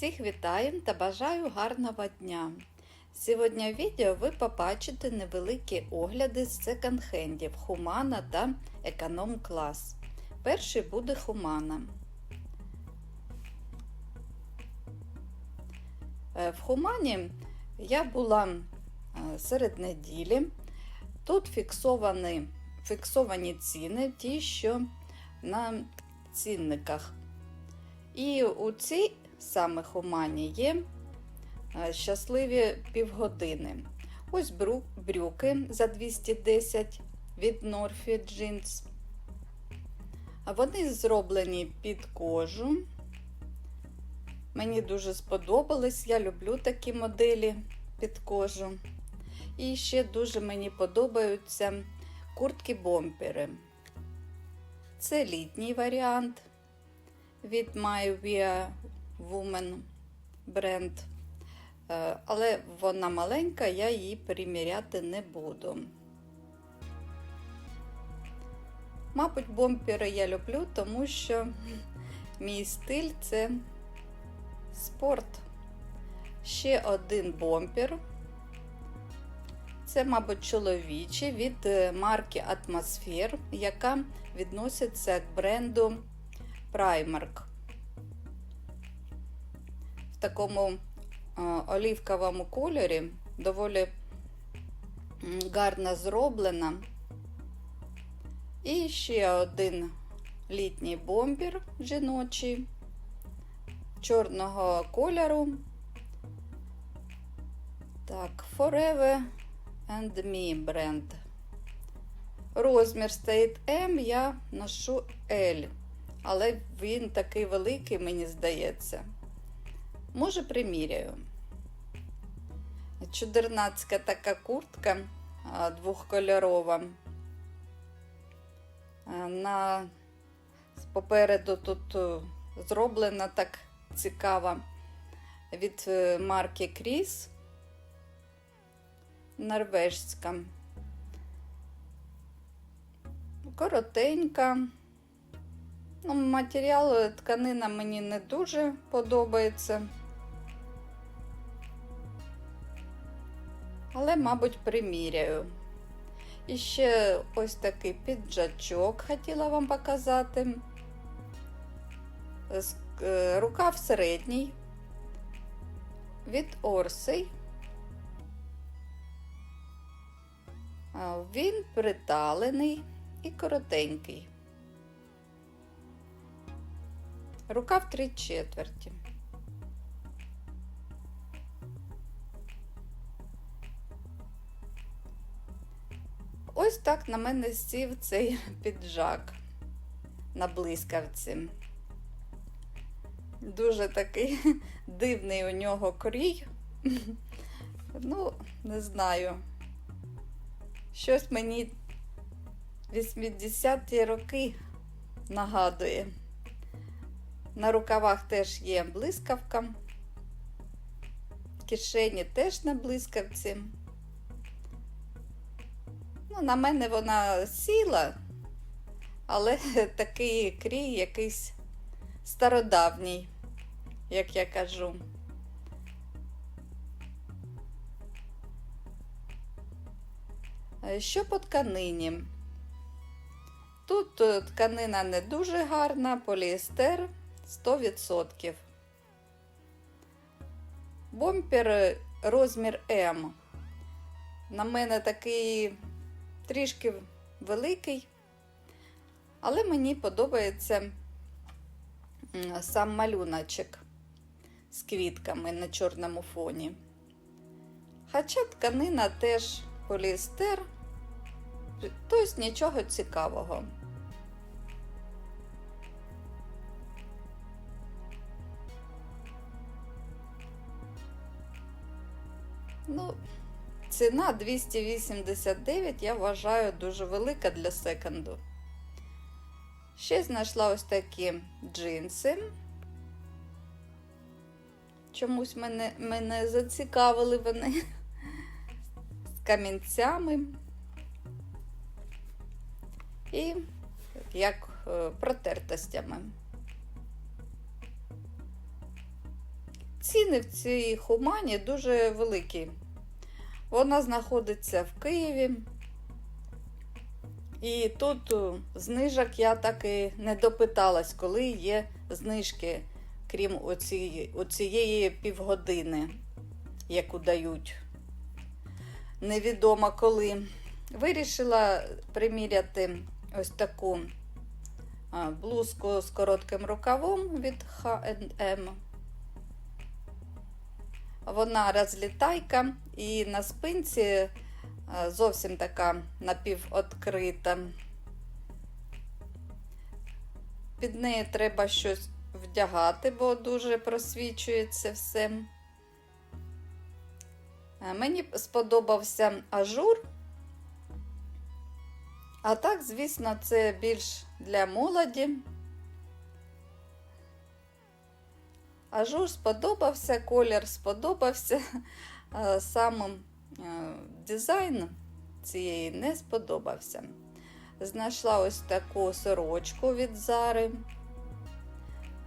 Всіх вітаю та бажаю гарного дня! Сьогодні в відео ви побачите невеликі огляди з секонд-хендів Humana та економ клас. Перший буде Humana. Е, В Хумані я була е, серед неділі. Тут фіксовані, фіксовані ціни, ті, що на цінниках. І у цій саме Хумані є е, щасливі півгодини. Ось брюки за 210 від Norfi Jeans. Вони зроблені під кожу. Мені дуже сподобались, я люблю такі моделі під кожу. І ще дуже мені подобаються куртки-бомпери. Це літній варіант від My We Woman бренд. Е, Але вона маленька, я її приміряти не буду. Мабуть, бомпери я люблю, тому що мій стиль це спорт. Ще один бомпер. Це, мабуть, чоловічий від е, марки Атмосфер, яка відноситься к бренду Primark. Такому е, олівковому кольорі доволі гарно зроблена. І ще один літній бомбер жіночий чорного кольору. Так, Forever and Me бренд. Розмір стоїть М, я ношу L, але він такий великий, мені здається. Може, приміряю. Чудернацька така куртка двохкольорова. На попереду тут е, зроблена так цікава від е, марки Кріс. Норвежська. Коротенька. Ну, матеріал е, тканина мені не дуже подобається. Але, мабуть, приміряю. І ще ось такий піджачок хотіла вам показати. Е, Рукав середній від Орсей. Він приталений і коротенький. Рукав три четверті. Ось так на мене сів цей піджак на блискавці. Дуже такий дивний у нього крій. Ну, не знаю. Щось мені 80-ті роки нагадує. На рукавах теж є блискавка. Кишені теж на блискавці. Ну, на мене вона сіла, але такий крій якийсь стародавній, як я кажу. Е, Що по тканині? Тут е, тканина не дуже гарна, поліестер 100%. Бомпер е, розмір М. На мене такий трішки великий, але мені подобається сам малюночок з квітками на чорному фоні. Хоча тканина теж поліестер, тобто нічого цікавого. Ну, ціна 289, я вважаю, дуже велика для секонду. Ще знайшла ось такі джинси. Чомусь мене, мене зацікавили вони з камінцями. І як е, протертостями. ціни в цій хумані дуже великі. Вона знаходиться в Києві. І тут е, знижок я так і не допиталась, коли є знижки, крім оцієї, оцієї півгодини, яку дають. Невідомо коли. Вирішила приміряти ось таку блузку з коротким рукавом від H&M. Вона розлітайка і на спинці е, зовсім така напівоткрита. Під неї треба щось вдягати, бо дуже просвічується все. Е, Мені сподобався ажур. А так, звісно, це більш для молоді. Ажур сподобався, колір сподобався. Сам е, дизайн цієї не сподобався. Знайшла ось таку сорочку від Зари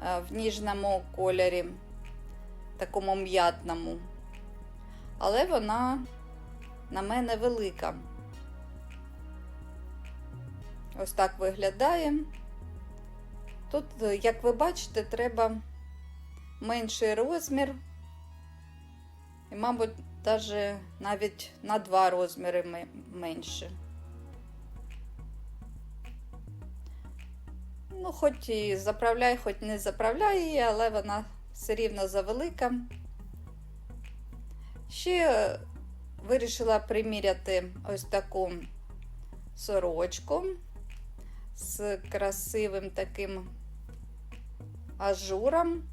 е, в ніжному кольорі, такому м'ятному. Але вона на мене велика. Ось так виглядає. Тут, е, як ви бачите, треба менший розмір. І, мабуть, даже навіть на два розміри менше. Ну, хоч і заправляй, хоч не заправляй її, але вона все рівно завелика. Ще е, вирішила приміряти ось таку сорочку з красивим таким ажуром.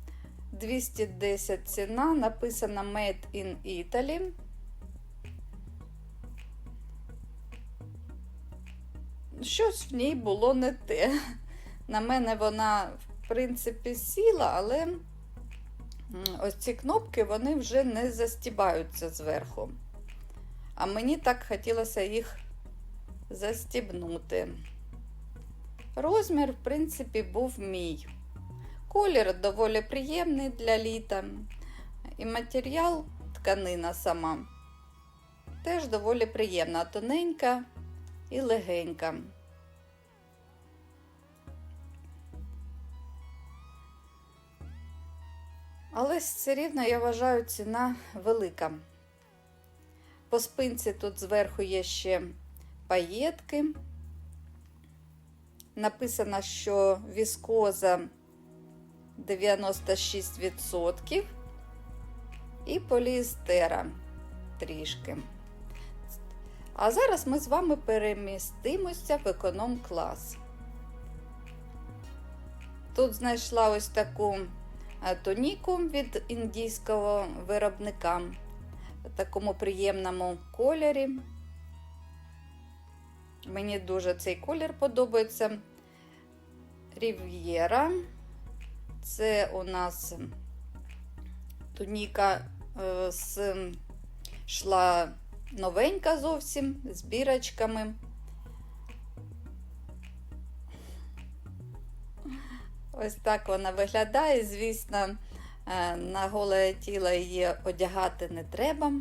210 ціна, написано Made in Italy. Щось в ній було не те. На мене вона, в принципі, сіла, але ось ці кнопки вони вже не застібаються зверху. А мені так хотілося їх застібнути. Розмір, в принципі, був мій. Колір доволі приємний для літа. І матеріал, тканина сама, теж доволі приємна, тоненька і легенька. Але все рівно я вважаю ціна велика. По спинці тут зверху є ще паєтки. Написано, що віскоза 96% і поліестера трішки. А зараз ми з вами перемістимося в економ-клас. Тут знайшла ось таку е, тоніку від індійського виробника в такому приємному кольорі. Мені дуже цей колір подобається. Рів'єра. Це у нас туніка е, з шла новенька зовсім з бірочками. Ось так вона виглядає. Звісно, е, на голе тіло її одягати не треба,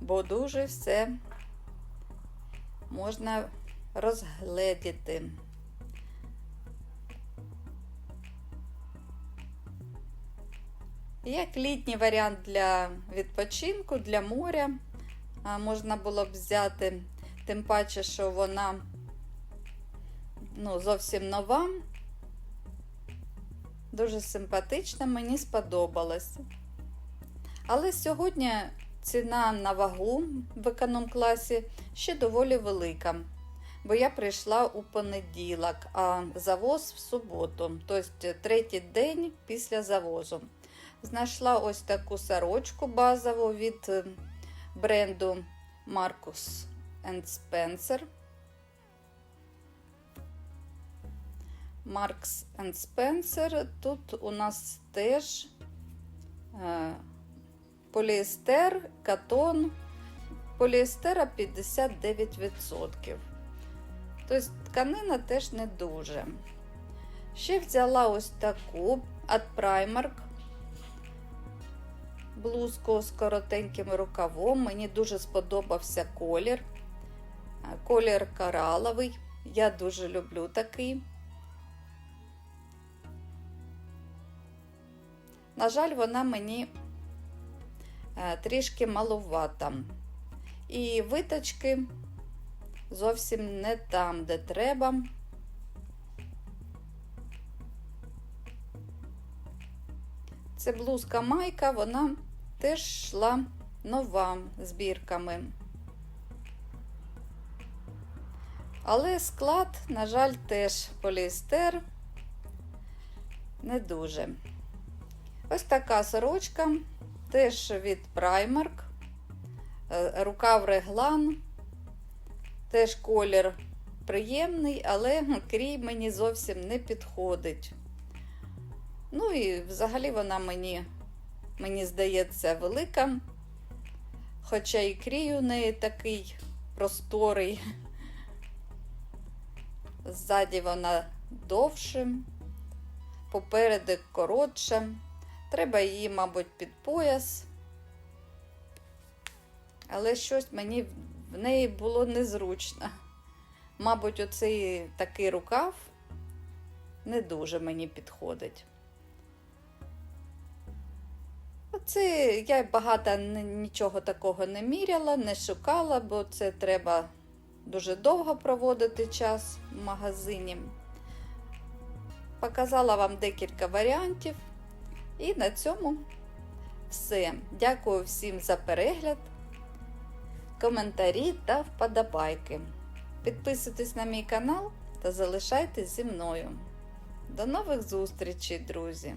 бо дуже все можна розгледіти. Як літній варіант для відпочинку, для моря можна було б взяти, тим паче, що вона ну, зовсім нова, дуже симпатична, мені сподобалася. Але сьогодні ціна на вагу в економ-класі ще доволі велика, бо я прийшла у понеділок, а завоз в суботу, тобто третій день після завозу. Знайшла ось таку сорочку базову від е, бренду Marcus Spencer. Marks Spencer. Тут у нас теж е, поліестер, катон. Поліестера 59%. Тобто тканина теж не дуже. Ще взяла ось таку від Primark блузку з коротеньким рукавом. Мені дуже сподобався колір. Колір кораловий. Я дуже люблю такий. На жаль, вона мені е, трішки малувата. І виточки зовсім не там, де треба. Це блузка майка, вона теж йшла нова збірками. Але склад, на жаль, теж поліестер не дуже. Ось така сорочка, теж від Primark, Е, рукав реглан, теж колір приємний, але крій мені зовсім не підходить. Ну і взагалі вона мені, мені здається, велика. Хоча і крій у неї такий просторий. Ззаді вона довше, попереду коротша. Треба її, мабуть, під пояс. Але щось мені в неї було незручно. Мабуть, оцей такий рукав не дуже мені підходить. Оце я багато нічого такого не міряла, не шукала, бо це треба дуже довго проводити час в магазині. Показала вам декілька варіантів. І на цьому все. Дякую всім за перегляд, коментарі та вподобайки. Підписуйтесь на мій канал та залишайтесь зі мною. До нових зустрічей, друзі!